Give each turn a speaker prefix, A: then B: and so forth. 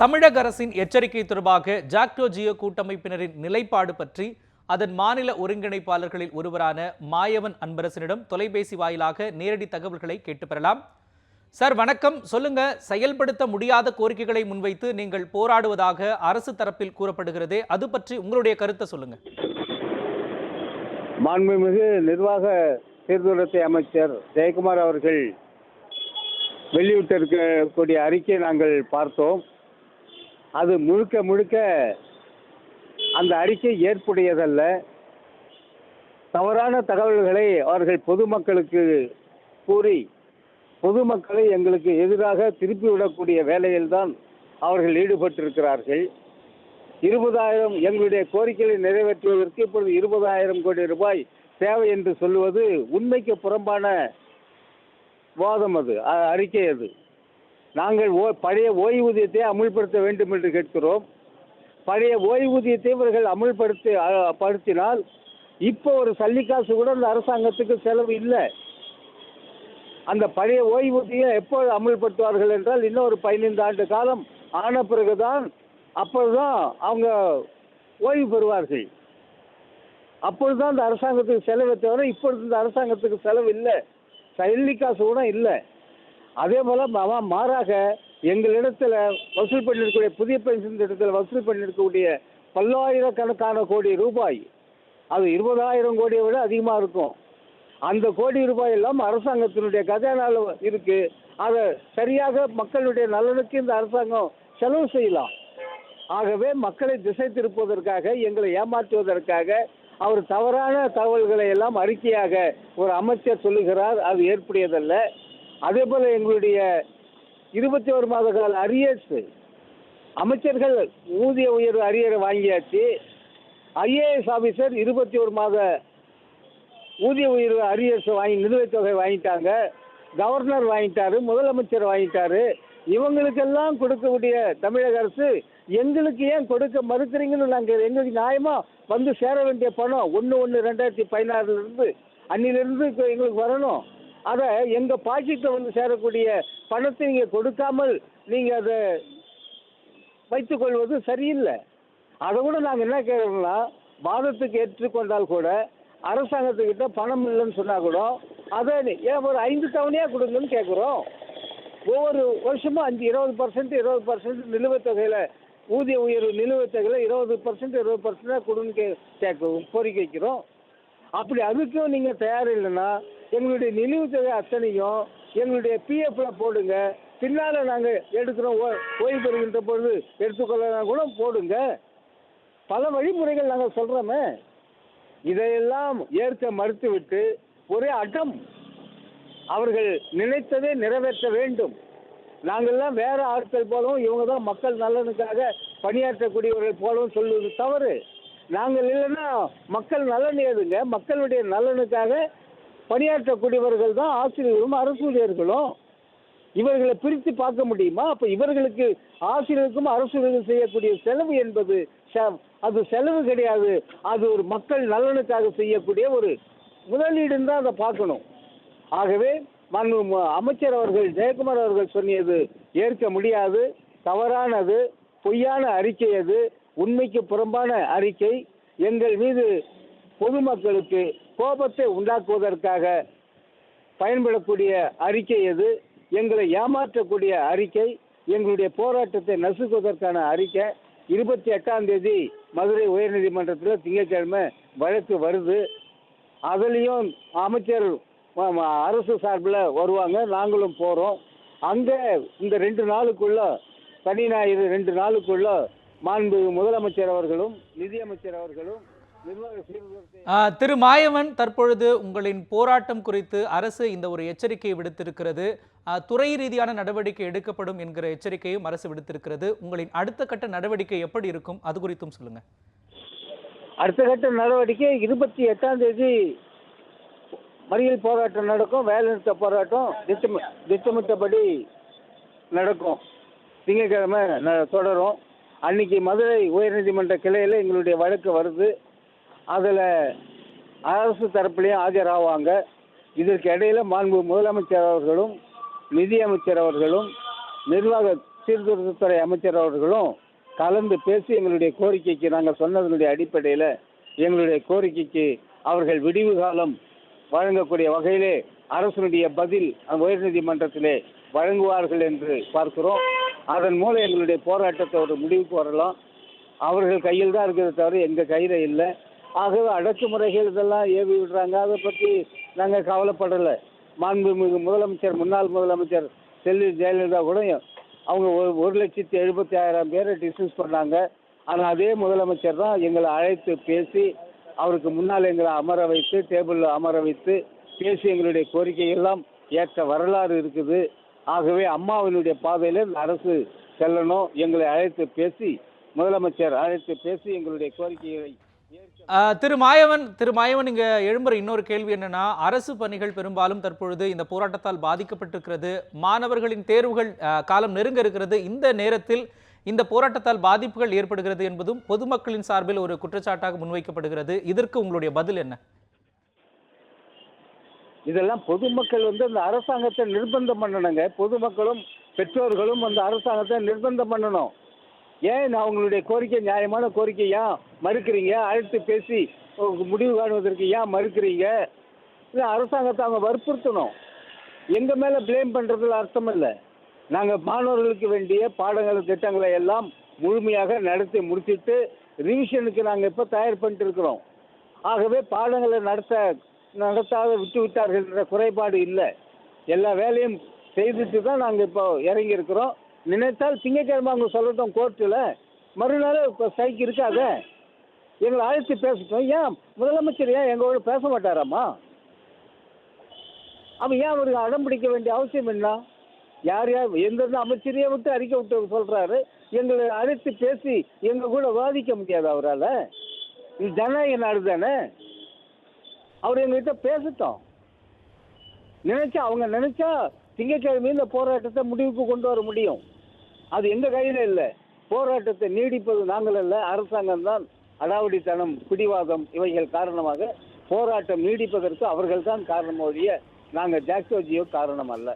A: தமிழக அரசின் எச்சரிக்கை தொடர்பாக ஜாக்டோ ஜியோ கூட்டமைப்பினரின் நிலைப்பாடு பற்றி அதன் மாநில ஒருங்கிணைப்பாளர்களில் ஒருவரான மாயவன் அன்பரசனிடம் தொலைபேசி வாயிலாக நேரடி தகவல்களை கேட்டு பெறலாம். சார் வணக்கம். சொல்லுங்க செயல்படுத்த முடியாத கோரிக்கைகளை முன்வைத்து நீங்கள் போராடுவதாக அரசு தரப்பில் கூறப்படுகிறதே. அது பற்றி உங்களுடைய கருத்தை சொல்லுங்க.
B: மாண்புமிகு நிர்வாக சீர்திருத்த அமைச்சர் ஜெயக்குமார் அவர்கள் வெளியிட்டிருக்கக்கூடிய அறிக்கையை நாங்கள் பார்த்தோம். அது முழுக்க முழுக்க அந்த அறிக்கை ஏற்புடையதல்ல. தவறான தகவல்களை அவர்கள் பொதுமக்களுக்கு கூறி பொதுமக்களை எங்களுக்கு எதிராக திருப்பிவிடக்கூடிய வேலையில்தான் அவர்கள் ஈடுபட்டிருக்கிறார்கள். இருபதாயிரம் எங்களுடைய கோரிக்கைகளை நிறைவேற்றுவதற்கு இப்பொழுது இருபதாயிரம் கோடி ரூபாய் தேவை என்று சொல்லுவது உண்மைக்கு புறம்பான வாதம் அது அறிக்கை அது. நாங்கள் ஓ பழைய ஓய்வூதியத்தை அமுல்படுத்த வேண்டும் என்று கேட்கிறோம். பழைய ஓய்வூதியத்தை இவர்கள் அமுல்படுத்தி படுத்தினால் இப்போ ஒரு சல்லிக்காசு கூட அந்த அரசாங்கத்துக்கு செலவு இல்லை. அந்த பழைய ஓய்வூதியம் எப்போ அமுல்படுத்துவார்கள் என்றால் இன்னும் ஒரு பதினைந்து ஆண்டு காலம் ஆன பிறகுதான் அப்பொழுதுதான் அவங்க ஓய்வு பெறுவார்கள். அப்பொழுதுதான் அந்த அரசாங்கத்துக்கு செலவை தவிர இப்பொழுது இந்த அரசாங்கத்துக்கு செலவு இல்லை. சல்லி காசு கூட இல்லை. அதே போல் மாறாக எங்களிடத்தில் வசூல் பண்ணிருக்கக்கூடிய புதிய பென்ஷன் திட்டத்தில் வசூல் பண்ணிருக்கக்கூடிய பல்லாயிரக்கணக்கான கோடி ரூபாய் அது இருபதாயிரம் கோடியை விட அதிகமாக இருக்கும். அந்த கோடி ரூபாய் எல்லாம் அரசாங்கத்தினுடைய கஜானால இருக்கு. அதை சரியாக மக்களுடைய நலனுக்கு இந்த அரசாங்கம் செலவு செய்யலாம். ஆகவே மக்களை திசை திருப்புவதற்காக எங்களை ஏமாற்றுவதற்காக அவர் தவறான தகவல்களை எல்லாம் அறிக்கையாக ஒரு அமைச்சர் சொல்லுகிறார். அது ஏற்புடையதல்ல. அதே போல எங்களுடைய இருபத்தி ஒரு மாத கால அரியர்ஸ் அமைச்சர்கள் ஊதிய உயர்வு அரியரை வாங்கியாச்சு. ஐஏஎஸ் ஆபீசர் இருபத்தி ஒரு மாத ஊதிய உயர்வு அரியர்ஸ் வாங்கி நிலுவைத் தொகை வாங்கிட்டாங்க. கவர்னர் வாங்கிட்டாரு முதலமைச்சர் வாங்கிட்டாரு. இவங்களுக்கெல்லாம் கொடுக்கக்கூடிய தமிழக அரசு எங்களுக்கு ஏன் கொடுக்க மறுக்கிறீங்கன்னு நாங்கள் எங்களுக்கு நியாயமா வந்து சேர வேண்டிய பணம் ஒன்று ஒன்று ரெண்டாயிரத்தி பதினாறுலேருந்து அன்னிலிருந்து இப்போ எங்களுக்கு வரணும். அதை எங்கள் பாக்கெட்டில் வந்து சேரக்கூடிய பணத்தை நீங்கள் கொடுக்காமல் நீங்கள் அதை வைத்துக்கொள்வது சரியில்லை. அதை கூட நாங்கள் என்ன கேட்குறோம்னா வாதத்துக்கு ஏற்றுக்கொண்டால் கூட அரசாங்கத்துக்கிட்ட பணம் இல்லைன்னு சொன்னால் கூட அதை நீ- ஏன் ஒரு ஐந்து தவணையாக கொடுங்கன்னு கேட்குறோம் ஒவ்வொரு வருஷமும் அஞ்சு இருபது பர்சன்ட் இருபது பர்சன்ட் நிலுவைத் தொகையில் ஊதிய உயர்வு நிலுவைத் தொகையில் இருபது பர்சன்ட் இருபது பர்சன்டாக கொடுன்னு கே கேட்க கோரிக்கை வைக்கிறோம். அப்படி அதுக்கும் நீங்கள் தயார் இல்லைன்னா எங்களுடைய நினைவு தொகை அத்தனையும் எங்களுடைய பிஎஃப்ல போடுங்க. பின்னால் நாங்கள் எடுக்கிறோம். ஓ- ஓய்வு பெறுகின்ற பொழுது எடுத்துக்கொள்ளலாம் கூட போடுங்க. பல வழிமுறைகள் நாங்கள் சொல்கிறோமே இதையெல்லாம் ஏற்க மறுத்துவிட்டு ஒரே அடம். அவர்கள் நினைத்ததை நிறைவேற்ற வேண்டும். நாங்கள்லாம் வேற ஆட்கள் போலவும் இவங்க தான் மக்கள் நலனுக்காக பணியாற்றக்கூடியவர்கள் போலவும் சொல்லுவது தவறு. நாங்கள் இல்லைன்னா மக்கள் நலன் ஏதுங்க? மக்களுடைய நலனுக்காக பணியாற்றக்கூடியவர்கள் தான் ஆசிரியர்களும் அரசு ஊழியர்களும் இவர்களை பிரித்து பார்க்க முடியுமா? அப்போ இவர்களுக்கு ஆசிரியருக்கும் அரசுகளுக்கும் செய்யக்கூடிய செலவு என்பது அது செலவு கிடையாது. அது ஒரு மக்கள் நலனுக்காக செய்யக்கூடிய ஒரு முதலீடுன்னு தான் அதை பார்க்கணும். ஆகவே மாண்பு அமைச்சர் அவர்கள் ஜெயக்குமார் அவர்கள் சொன்னியது ஏற்க முடியாது. தவறானது பொய்யான அறிக்கை அது. உண்மைக்கு புறம்பான அறிக்கை. எங்கள் மீது பொதுமக்களுக்கு கோபத்தை உண்டாக்குவதற்காக பயன்படக்கூடிய அறிக்கை எது? எங்களை ஏமாற்றக்கூடிய அறிக்கை எங்களுடைய போராட்டத்தை நசுக்குவதற்கான அறிக்கை. இருபத்தி எட்டாம் தேதி மதுரை உயர்நீதிமன்றத்தில் திங்கட்கிழமை வழக்கு வருது. அதுலேயும் அமைச்சர் அரசு சார்பில் வருவாங்க. நாங்களும் போகிறோம் அங்கே இந்த ரெண்டு நாளுக்குள்ள சனி ஞாயிறு ரெண்டு நாளுக்குள்ள மாண்பு முதலமைச்சர் அவர்களும் நிதியமைச்சர் அவர்களும்
A: திரு மாயவன் தற்பொழுது உங்களின் போராட்டம் குறித்து அரசு இந்த ஒரு எச்சரிக்கையை விடுத்திருக்கிறது. துறை ரீதியான நடவடிக்கை எடுக்கப்படும் என்கிற எச்சரிக்கையும் அரசு விடுத்திருக்கிறது. உங்களின் அடுத்த கட்ட நடவடிக்கை எப்படி இருக்கும்? அது குறித்தும் சொல்லுங்க.
B: அடுத்த கட்ட நடவடிக்கை இருபத்தி எட்டாம் தேதி மறியல் போராட்டம் நடக்கும் வேலைநிறுத்த போராட்டம் திட்டமி திட்டமிட்டபடி நடக்கும். திங்கட்கிழமை ந- தொடரும். அன்னைக்கு மதுரை உயர்நீதிமன்ற கிளையில் எங்களுடைய வழக்கு வருது. அதில் அரசு தரப்புலையும் ஆஜராவாங்க இதற்கு இடையில மாண்பு முதலமைச்சர் அவர்களும் நிதியமைச்சர் அவர்களும் நிர்வாக சீர்திருத்தத்துறை அமைச்சர் அவர்களும் கலந்து பேசி எங்களுடைய கோரிக்கைக்கு நாங்கள் சொன்னதனுடைய அடிப்படையில் எங்களுடைய கோரிக்கைக்கு அவர்கள் விடிவு காலம் வழங்கக்கூடிய வகையிலே அரசனுடைய பதில் உயர்நீதிமன்றத்திலே வழங்குவார்கள் என்று பார்க்கிறோம். அதன் மூலம் எங்களுடைய போராட்டத்தை ஒரு முடிவுக்கு வரலாம். அவர்கள் கையில் தான் இருக்கிறத தவிர எங்கள் கையில் இல்லை. ஆகவே அடக்குமுறைகள் இதெல்லாம் ஏவி விடுறாங்க. அதை பற்றி நாங்கள் கவலைப்படலை. மாண்புமிகு முதலமைச்சர் முன்னாள் முதலமைச்சர் செல்வி ஜெயலலிதா கூட அவங்க ஒரு ஒரு லட்சத்தி எழுபத்தி ஆயிரம் பேரை டிஸ்மிஸ் பண்ணாங்க. ஆனால் அதே முதலமைச்சர் தான் எங்களை அழைத்து பேசி அவருக்கு முன்னால் எங்களை அமர வைத்து டேபிளில் அமர வைத்து பேசி எங்களுடைய கோரிக்கையெல்லாம் ஏற்ற வரலாறு இருக்குது. ஆகவே அம்மாவினுடைய பாதையில் இந்த அரசு செல்லணும். எங்களை அழைத்து பேசி முதலமைச்சர் அழைத்து பேசி எங்களுடைய கோரிக்கைகளை
A: திரு மாயவன் திரு மாயவன் இங்க எழும்புற இன்னொரு கேள்வி என்னன்னா அரசு பணிகள் பெரும்பாலும் தற்பொழுது இந்த போராட்டத்தால் பாதிக்கப்பட்டிருக்கிறது. மாணவர்களின் தேர்வுகள் காலம் நெருங்க இருக்கிறது. இந்த நேரத்தில் இந்த போராட்டத்தால் பாதிப்புகள் ஏற்படுகிறது என்பதும் பொதுமக்களின் சார்பில் ஒரு குற்றச்சாட்டாக முன்வைக்கப்படுகிறது. இதற்கு உங்களுடைய பதில் என்ன?
B: இதெல்லாம் பொதுமக்கள் வந்து அந்த அரசாங்கத்தை நிர்பந்தம் பண்ணணுங்க. பொதுமக்களும் பெற்றோர்களும் அந்த அரசாங்கத்தை நிர்பந்தம் பண்ணணும். ஏன் அவங்களுடைய கோரிக்கை நியாயமான கோரிக்கையா? மறுக்கிறீங்க? அழைத்து பேசி முடிவு காணுவதற்கு ஏன் மறுக்கிறீங்க? இல்லை அரசாங்கத்தை அவங்க வற்புறுத்தணும். எங்கள் மேலே பிளேம் பண்ணுறதுல அர்த்தம் இல்லை. நாங்கள் மாணவர்களுக்கு வேண்டிய பாடங்கள் திட்டங்களை எல்லாம் முழுமையாக நடத்தி முடிச்சிட்டு ரிவிஷனுக்கு நாங்கள் இப்போ தயார் பண்ணிட்டு இருக்கிறோம். ஆகவே பாடங்களை நடத்த நடத்தாத விட்டு விட்டார்கள் என்ற குறைபாடு இல்லை. எல்லா வேலையும் செய்துட்டு தான் நாங்கள் இப்போ இறங்கி இருக்கிறோம். நினைத்தால் திங்கட்கிழமை அவங்க சொல்லட்டும் கோர்ட்டில் மறுநாள் இப்போ ஸ்ட்ரைக் இருக்காதே? எங்களை அழைத்து பேசட்டும். ஏன் முதலமைச்சர் ஏன் எங்களோட பேச மாட்டாராம்மா? அவன் ஏன் அவருக்கு அடம் பிடிக்க வேண்டிய அவசியம் என்ன? யார் யார் எந்தெந்த அமைச்சரையே விட்டு அறிக்கை விட்டு சொல்கிறாரு எங்களை அழைத்து பேசி எங்கள் கூட வாதிக்க முடியாது அவரால். இது ஜனநாயக நாடு தானே? அவர் எங்ககிட்ட பேசட்டும். நினைச்சா அவங்க நினைச்சா திங்கட்கிழமை இந்த போராட்டத்தை முடிவுக்கு கொண்டு வர முடியும். அது எங்க கையில இல்லை. போராட்டத்தை நீடிப்பது நாங்கள் அல்ல அரசாங்கம் தான். அடாவடித்தனம் பிடிவாதம் இவைகள் காரணமாக போராட்டம் நீடிப்பதற்கு அவர்கள்தான் காரணம் ஒழிய நாங்கள் ஜாக்டோஜியோ காரணம் அல்ல